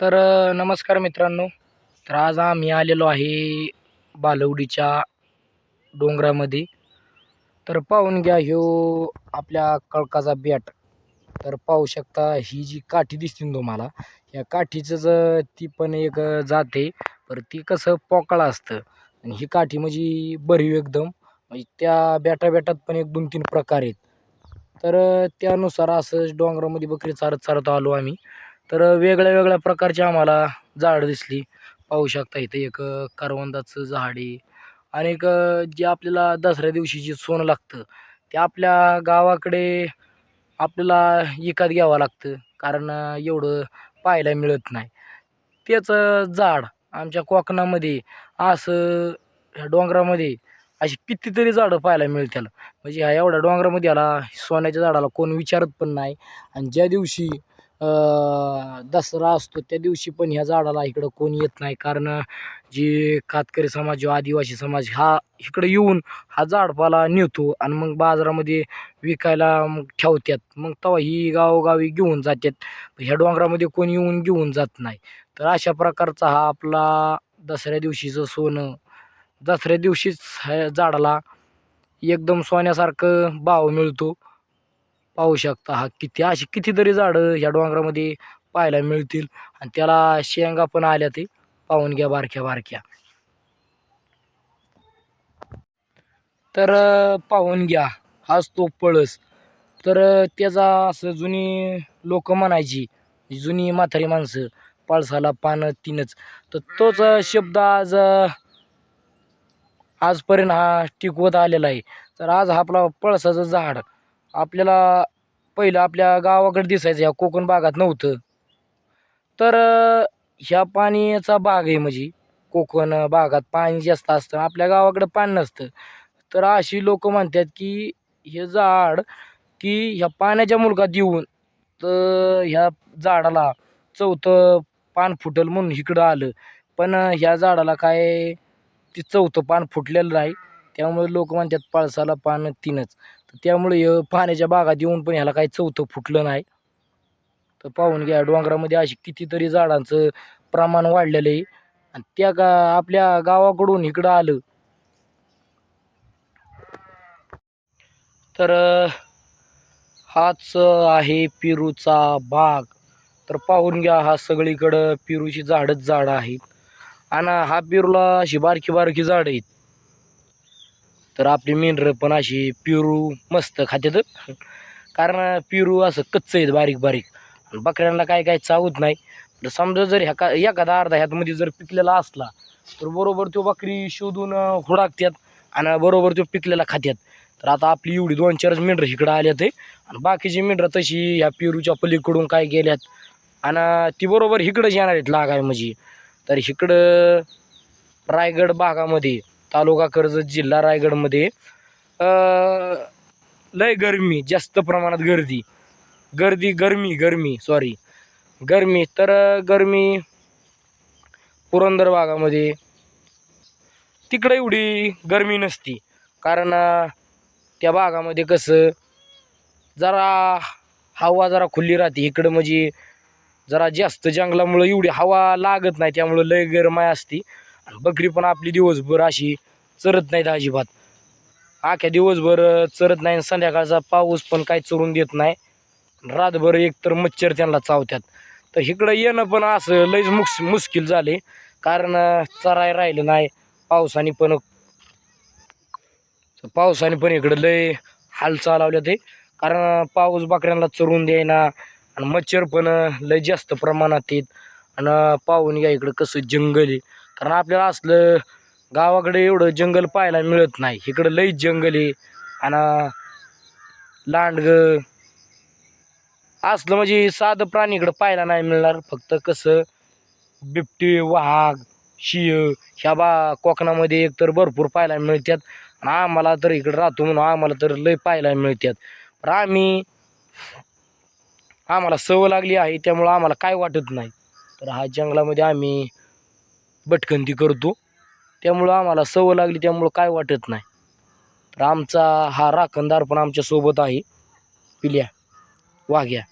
तर नमस्कार मित्रांनो. तर आज आम्ही आलेलो आहे बालवडीच्या डोंगरामध्ये. तर पाहून घ्या ह्यो आपल्या कळकाचा बॅट. तर पाहू शकता ही जी काठी दिसते ना तुम्हाला या काठीचंच ती पण एक जाते जात. आहे पर ती कसं पोकळा असतं. आणि ही काठी म्हणजे बरी एकदम. म्हणजे त्या बॅटा बॅटात पण एक दोन तीन प्रकार आहेत. तर त्यानुसार असं डोंगरामध्ये बकरी चारत चारत आलो आम्ही. तर वेगळ्या वेगळ्या प्रकारची आम्हाला झाडं दिसली. पाहू शकता इथं एक करवंदाचं झाड आहे. आणि एक जे आपल्याला दसऱ्या दिवशी जे सोनं लागतं ते आपल्या गावाकडे आपल्याला विकत घ्यावं लागतं. कारण एवढं पाहायला मिळत नाही. त्याचं झाड आमच्या कोकणामध्ये असं ह्या डोंगरामध्ये अशी कितीतरी झाडं पाहायला मिळतील म्हणजे ह्या एवढ्या डोंगरामध्ये याला सोन्याच्या झाडाला कोण विचारत पण नाही. आणि ज्या दिवशी दसरा असतो त्या दिवशी पण ह्या झाडाला इकडं कोण येत नाही. कारण जे कातकरी समाज जो आदिवासी समाज हा इकडं येऊन हा झाडपाला नेतो आणि मग बाजारामध्ये विकायला मग ठेवतात. मग तेव्हा ही गावोगावी घेऊन जातात. ह्या डोंगरामध्ये कोणी येऊन घेऊन जात नाही. तर अशा प्रकारचा हा आपला दसऱ्या दिवशीचं सोनं दसऱ्या दिवशीच ह्या झाडाला एकदम सोन्यासारखं भाव मिळतो. पाहू शकता हा किती अशी कितीतरी झाडं ह्या डोंगरामध्ये पाहायला मिळतील. आणि त्याला शेंगा पण आल्या ते पाहून घ्या बारक्या बारक्या. तर पाहून घ्या. हाच तो पळस. तर त्याचा असं जुनी लोक म्हणायची जुनी म्हातारी माणसं पळसाला पानं तीनच. तर तोच शब्द आज आजपर्यंत हा टिकवत आलेला आहे. तर आज हा आपला पळसाचं झाड आपल्याला पहिलं आपल्या गावाकडे दिसायचं ह्या कोकण भागात नव्हतं. तर ह्या पाण्याचा भाग आहे म्हणजे कोकण भागात पाणी जास्त असतं आपल्या गावाकडं पाणी नसतं. तर अशी लोक म्हणतात की हे झाड की ह्या पाण्याच्या मुलगात येऊन तर ह्या झाडाला चौथं पान फुटल म्हणून इकडं आलं. पण ह्या झाडाला काय ते चौथं पान फुटलेलं नाही. त्यामुळे लोक म्हणतात पळसाला पानं तीनच. तर त्यामुळे हे पाण्याच्या बागात येऊन पण ह्याला काही चौथं फुटलं नाही. तर पाहून घ्या डोंगरामध्ये अशी कितीतरी झाडांचं प्रमाण वाढलेलं आहे. आणि त्या गा आपल्या गावाकडून इकडं आलं. तर हाच आहे पेरूचा बाग. तर पाहून घ्या हा सगळीकडं पेरूची झाडच झाडं आहेत. आणि हा पेरूला अशी बारकी बारकी झाडं आहेत. तर आपली मेंढरं पण अशी पेरू मस्त खात्यात. कारण पेरू असं कच्च आहेत बारीक बारीक. आणि बकऱ्यांना काय काय चावत नाही. तर समजा जर ह्या का एखादा अर्धा ह्यातमध्ये जर पिकलेला असला तर बरोबर तो बकरी शोधून हुडाकतात आणि बरोबर तो पिकलेला खात्यात. तर आता आपली एवढी दोन चारच मिनरं इकडं आल्यात आणि बाकीची मेंढरं तशी ह्या पेरूच्या पलीकडून काय गेल्यात. आणि ती बरोबर इकडंच येणार आहेत लागाय म्हणजे तर इकडं रायगड भागामध्ये तालुका कर्जत जिल्हा रायगडमध्ये लय गरमी जास्त प्रमाणात गर्दी. गर्दी गरमी गरमी सॉरी गरमी तर गर्मी गरमी पुरंदर भागामध्ये तिकडं एवढी गरमी नसती. कारण त्या भागामध्ये कसं जरा हवा जरा खुली राहते. इकडं म्हणजे जरा जास्त जंगलामुळं एवढी हवा लागत नाही. त्यामुळं लय गरमाय असती. बकरी पण आपली दिवसभर अशी चरत नाहीत अजिबात. आख्या दिवसभर चरत नाही आणि संध्याकाळचा पाऊस पण काय चरून देत नाही. रातभर एक तर मच्छर त्यांना चावतात तर इकडं येणं पण असं लईच मुक्स मुश्किल झाले. कारण चराय राहिलं नाही. पावसाने पण पावसाने पण इकडं लय हाल चालवल्या ते. कारण पाऊस बकऱ्यांना चरून द्यायना आणि मच्छर पण लय जास्त प्रमाणात येत. आणि पाहून घ्या इकडं कसं जंगल आहे. कारण आपल्याला असलं गावाकडे एवढं जंगल पाहायला मिळत नाही. इकडं लई जंगल आहे. आणि लांडगं असलं म्हणजे साधं प्राणी इकडं पाहायला नाही मिळणार. फक्त कसं बिबटी वाघ शिय ह्या बा कोकणामध्ये एकतर भरपूर पाहायला मिळतात आणि आम्हाला तर इकडं राहतो म्हणून आम्हाला तर लय पाहायला मिळतात पण आम्ही आम्हाला सवय लागली आहे त्यामुळं आम्हाला काय वाटत नाही. तर हा जंगलामध्ये आम्ही भटकंती करतो. त्यामुळं आम्हाला सवय लागली त्यामुळं काय वाटत नाही. तर आमचा हा राखणदार पण आमच्यासोबत आहे. पिल्या वाघ्या.